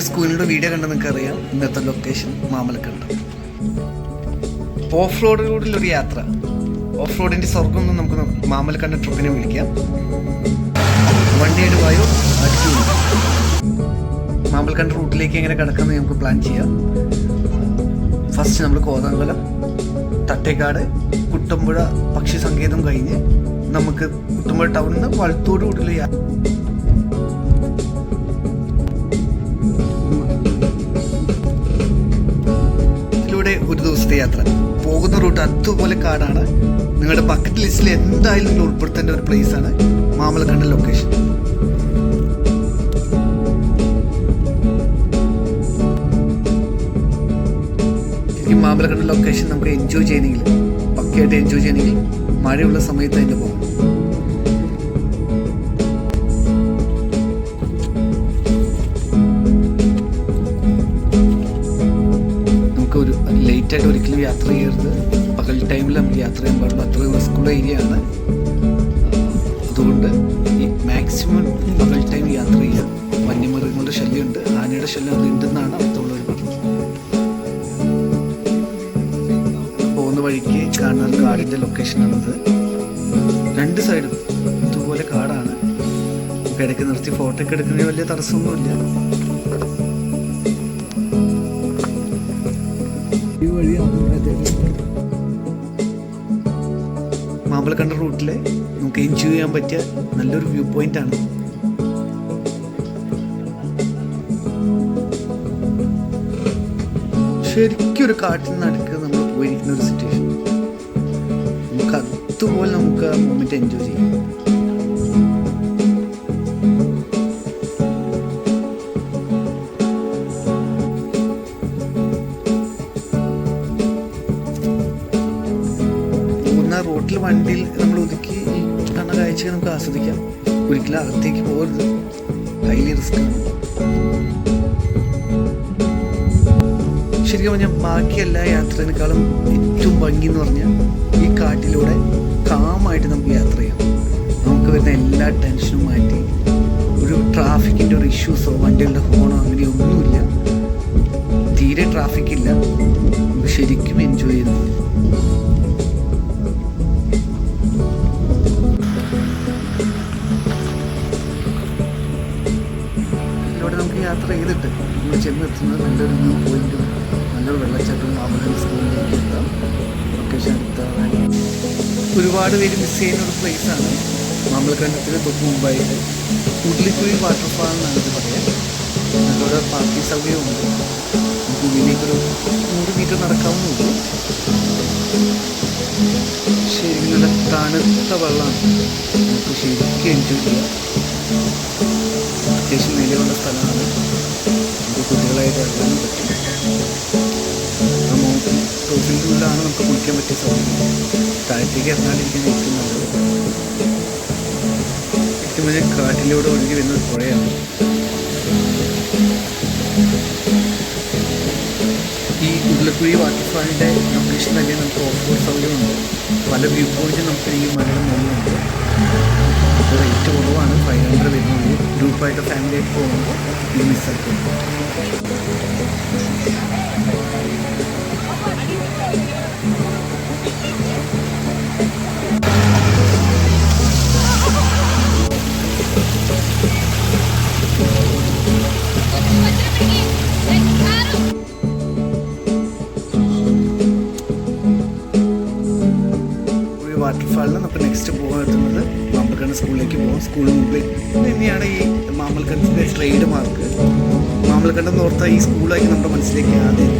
ഒരു സ്കൂളിന്റെ വീഡിയോ കണ്ട് നിങ്ങൾക്ക് അറിയാം ഇന്നത്തെ ലൊക്കേഷൻ മാമലക്കണ്ട. ഓഫ് റോഡ് റോഡിലൊരു യാത്ര. ഓഫ് റോഡിന്റെ സ്വർഗം നമുക്ക് മാമലക്കണ്ട ട്രിപ്പിനെ വിളിക്കാം. വണ്ടിയുടെ വായു അടിപൊളി മാമലക്കണ്ട റൂട്ടിലേക്ക് എങ്ങനെ കിടക്കുന്നത് നമുക്ക് പ്ലാൻ ചെയ്യാം. ഫസ്റ്റ് നമ്മൾ കോതമംഗലം തട്ടേക്കാട് കുട്ടമ്പുഴ പക്ഷി സങ്കേതം കഴിഞ്ഞ് നമുക്ക് കുട്ടമ്പുഴ ടൗണിൽ നിന്ന് വളുത്തോട് റൂട്ടിൽ ദിവസത്തെ യാത്ര പോകുന്ന റൂട്ട് അതുപോലെ കാടാണ്. നിങ്ങളുടെ ബക്കറ്റ് ലിസ്റ്റിൽ എന്തായാലും നിങ്ങൾ ഉൾപ്പെടുത്തേണ്ട ഒരു ആണ് മാമലക്കണ്ട ലൊക്കേഷൻ ഈ മാമലക്കണ്ട ലൊക്കേഷൻ നമുക്ക് എൻജോയ് ചെയ്യണമെങ്കിൽ പക്കയായിട്ട് എൻജോയ് ചെയ്യണമെങ്കിൽ മഴയുള്ള സമയത്ത് തന്നെ പോകണം ലേറ്റ് ആയിട്ട് ഒരിക്കലും യാത്ര ചെയ്യരുത്. പകൽ ടൈമിൽ നമുക്ക് യാത്ര ചെയ്യാൻ പാടുള്ളൂ. അത്രയും റിസ്ക്കുള്ള ഏരിയ ആണ്. അതുകൊണ്ട് ഈ മാക്സിമം പകൽ ടൈം യാത്ര ചെയ്യുക വന്യമൃഗങ്ങളുടെ ശല്യമുണ്ട്. ആനയുടെ ശല്യം അത് ഉണ്ടെന്നാണ് അവിടുത്തുള്ളവർ പറഞ്ഞത്. പോകുന്ന വഴിക്ക് കാണുന്ന കാടിന്റെ ലൊക്കേഷനാണിത് രണ്ട് സൈഡും ഇതുപോലെ കാടാണ്. ഇടയ്ക്ക് നിർത്തി ഫോട്ടോ ഒക്കെ എടുക്കുന്നതിന് വലിയ തടസ്സമൊന്നുമില്ല. മാമ്പലക്കണ്ട റൂട്ടിലെ നമുക്ക് എൻജോയ് ചെയ്യാൻ പറ്റിയ നല്ലൊരു വ്യൂ പോയിന്റ് ആണ്. ശരിക്കും ഒരു കാട്ടിൽ നടക്കുക നമ്മൾ പോയിരിക്കുന്ന ഒരു സിറ്റുവേഷൻ നമുക്ക് അതുപോലെ നമുക്ക് ആ മൊമെന്റ് എൻജോയ് ചെയ്യാം. പോകുന്ന വണ്ടിയിൽ നമ്മൾ ഒതുക്കി ഈ കണ്ണ കാഴ്ച നമുക്ക് ആസ്വദിക്കാം. ഒരിക്കലും അകത്തേക്ക് പോകരുത്. ഹൈലി റിസ്ക് ശരിക്കും പറഞ്ഞാൽ ബാക്കി എല്ലാ യാത്രേനേക്കാളും ഏറ്റവും ഭംഗി എന്ന് പറഞ്ഞാൽ ഈ കാട്ടിലൂടെ കാമായിട്ട് നമുക്ക് യാത്ര ചെയ്യാം. നമുക്ക് വരുന്ന എല്ലാ ടെൻഷനും മാറ്റി ഒരു ട്രാഫിക്കിന്റെ ഒരു ഇഷ്യൂസോ വണ്ടികളുടെ ഹോണോ അങ്ങനെ ഒന്നുമില്ല. തീരെ ട്രാഫിക്കില്ല നമുക്ക് ശരിക്കും എൻജോയ് ചെയ്യുന്നു ചെയ്തിട്ട് നമ്മൾ ചെന്നെത്തുന്നത് നല്ലൊരു വ്യൂ പോയിന്റും നല്ലൊരു വെള്ളച്ചാട്ടവും ആംബുലൻസ് എത്താം ലൊക്കേഷൻ എത്താൻ ഒരുപാട് പേര് മിസ് ചെയ്യുന്ന ഒരു പ്ലേസാണ് മാമലക്കണ്ടത്തിന് തൊട്ട് മുമ്പായിട്ട് ഉരുളിക്കുഴി വാട്ടർഫാൾ എന്നാണ് ഇത് പറയാം. നല്ലൊരു പാർട്ടി സൗകര്യമുണ്ട്. നമുക്ക് ഉള്ളിലേക്കൊരു നൂറ് മീറ്റർ നടക്കാവുന്നുള്ളൂ ശരി നല്ല തണുത്ത വെള്ളമാണ്. നമുക്ക് ശരിക്കും എൻജോയ് ചെയ്യാം. അത്യാവശ്യം നിലയുള്ള സ്ഥലമാണ്. കുട്ടികളായിട്ട് ഇറങ്ങാനും പറ്റും ആ മൗണ്ടൻ നമുക്ക് കുളിക്കാൻ പറ്റിയ സൗകര്യം താഴത്തേക്ക് ഇറങ്ങാണ്ടിരിക്കുന്ന ഏറ്റവും നല്ലത് ഏറ്റവും വലിയ കാട്ടിലൂടെ ഒഴുകി വരുന്ന പുഴയാണ്. ഈ ഉരുളക്കുഴി വാട്ടർഫാളിന്റെ ലൊക്കേഷൻ തന്നെ നമുക്ക് ഓഫ് റോഡ് സൗകര്യമുണ്ട്. പല വ്യൂ പോയിന്റും നമുക്ക് ഈ മലയുടെ മുകളിലുണ്ട് റേറ്റ് കുറവാണ്. ഫൈവ് ഹൺഡ്രഡ് വരുന്നുള്ളൂ. একটা ফ্যামিলি মিক্সার করব വാട്ടർഫാളിൽ നമുക്ക് നെക്സ്റ്റ് പോകാൻ എത്തുന്നത്. മാമ്പൽക്കണ്ട സ്കൂളിലേക്ക് പോകും. സ്കൂളിന് മുമ്പിൽ തന്നെയാണ് ഈ മാമ്പൽക്കണ്ണത്തിന്റെ ട്രേഡ് മാർക്ക് മാമ്പൽക്കണ്ടം എന്ന് ഓർത്താൽ ഈ സ്കൂളായി നമ്മുടെ മനസ്സിലേക്ക് ആദ്യം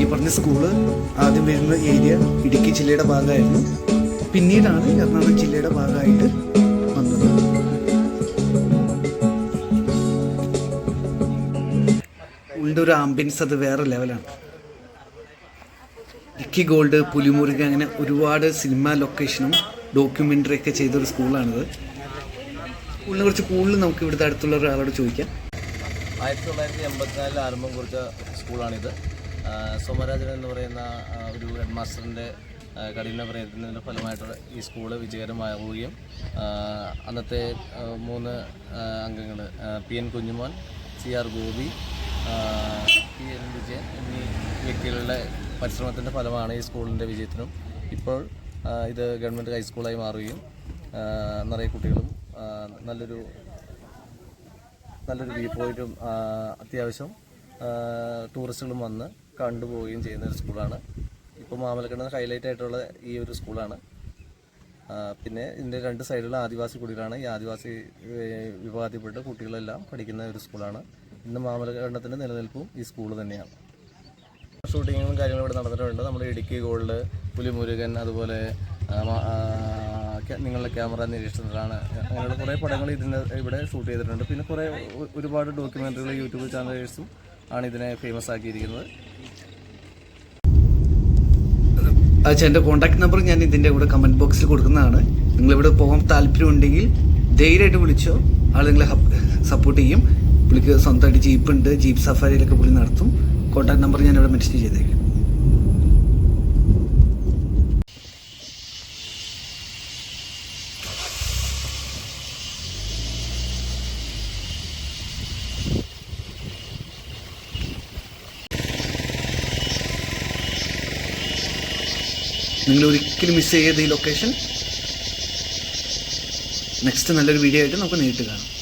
ഈ പറഞ്ഞ സ്കൂൾ ആദ്യം വരുന്ന ഏരിയ ഇടുക്കി ജില്ലയുടെ ഭാഗമായിരുന്നു. പിന്നീടാണ് എറണാകുളം ജില്ലയുടെ ഭാഗമായിട്ട് വന്നത്. ഉണ്ടൊരു ആംബിയൻസ് അത് വേറെ ലെവലാണ് ഇക്കി ഗോൾഡ് പുലിമുരുക അങ്ങനെ ഒരുപാട് സിനിമ ലൊക്കേഷനും ഡോക്യുമെന്ററി ഒക്കെ ചെയ്തൊരു സ്കൂളാണിത് സ്കൂളിനെ കുറിച്ച് കൂടുതൽ നമുക്ക് ഇവിടുത്തെ അടുത്തുള്ള ഒരാളോട് ചോദിക്കാം. ആയിരത്തി തൊള്ളായിരത്തി എൺപത്തിനാലിൽ ആരംഭം കുറിച്ച സ്കൂളാണിത് സോമരാജൻ എന്ന് പറയുന്ന ഒരു ഹെഡ് മാസ്റ്ററിന്റെ കഠിന പ്രയത്നത്തിന്റെ ഫലമായിട്ട് ഈ സ്കൂൾ വിജയകരമാവുകയും അന്നത്തെ മൂന്ന് അംഗങ്ങൾ P N Kunjumon C R Gopi P N Vijayan എന്നീ വ്യക്തികളുടെ പരിശ്രമത്തിന്റെ ഫലമാണ് ഈ സ്കൂളിന്റെ വിജയത്തിനും. ഇപ്പോൾ ഇത് ഗവൺമെന്റ് ഹൈസ്കൂളായി മാറുകയും നിറയെ കുട്ടികളും നല്ലൊരു നല്ലൊരു വ്യൂ പോയിന്റും അത്യാവശ്യം ടൂറിസ്റ്റുകളും വന്ന് കണ്ടുപോവുകയും ചെയ്യുന്ന ഒരു സ്കൂളാണ്. ഇപ്പോൾ മാമലക്കണ്ണ് ഹൈലൈറ്റ് ആയിട്ടുള്ള ഈ ഒരു സ്കൂളാണ്. പിന്നെ ഇതിന്റെ രണ്ട് സൈഡിലുള്ള ആദിവാസി കുടികളാണ് ഈ ആദിവാസി വിഭാഗത്തിൽപ്പെട്ട കുട്ടികളെല്ലാം പഠിക്കുന്ന ഒരു സ്കൂളാണ്. ഇന്ന് മാമലക്കണ്ണത്തിന്റെ നിലനിൽപ്പും ഈ സ്കൂൾ തന്നെയാണ്. ഷൂട്ടിങ്ങും കാര്യങ്ങളും ഇവിടെ നടന്നിട്ടുണ്ട്. നമ്മുടെ ഇടുക്കി ഗോൾഡ് പുലിമുരുകൻ അതുപോലെ നിങ്ങളുടെ ക്യാമറ നിരീക്ഷണത്തിലാണ്. അങ്ങനെയുള്ള കുറേ പടങ്ങൾ ഇതിന് ഇവിടെ ഷൂട്ട് ചെയ്തിട്ടുണ്ട്. പിന്നെ കുറേ ഒരുപാട് ഡോക്യുമെന്ററികൾ യൂട്യൂബ് ചാനലേഴ്സും ആണ് ഇതിനെ ഫേമസ് ആക്കിയിരിക്കുന്നത്. അച്ഛാ എന്റെ കോൺടാക്ട് നമ്പർ ഞാൻ ഇതിന്റെ കൂടെ കമന്റ് ബോക്സിൽ കൊടുക്കുന്നതാണ്. നിങ്ങളിവിടെ പോകാൻ താല്പര്യമുണ്ടെങ്കിൽ ധൈര്യമായിട്ട് വിളിച്ചോ. ആൾ നിങ്ങളെ സപ്പോർട്ട് ചെയ്യും. പുള്ളിക്ക് സ്വന്തമായിട്ട് ജീപ്പ് ഉണ്ട് ജീപ്പ് സഫാരിയിലൊക്കെ പുള്ളി നടത്തും. കോൺടാക്ട് നമ്പർ ഞാൻ ഇവിടെ മെൻഷൻ ചെയ്തേക്കാം. നിങ്ങൾ ഒരിക്കലും മിസ് ചെയ്യരുത് ഈ ലൊക്കേഷൻ നെക്സ്റ്റ് നല്ലൊരു വീഡിയോ ആയിട്ട് നമുക്ക് നേരിട്ട് കാണാം.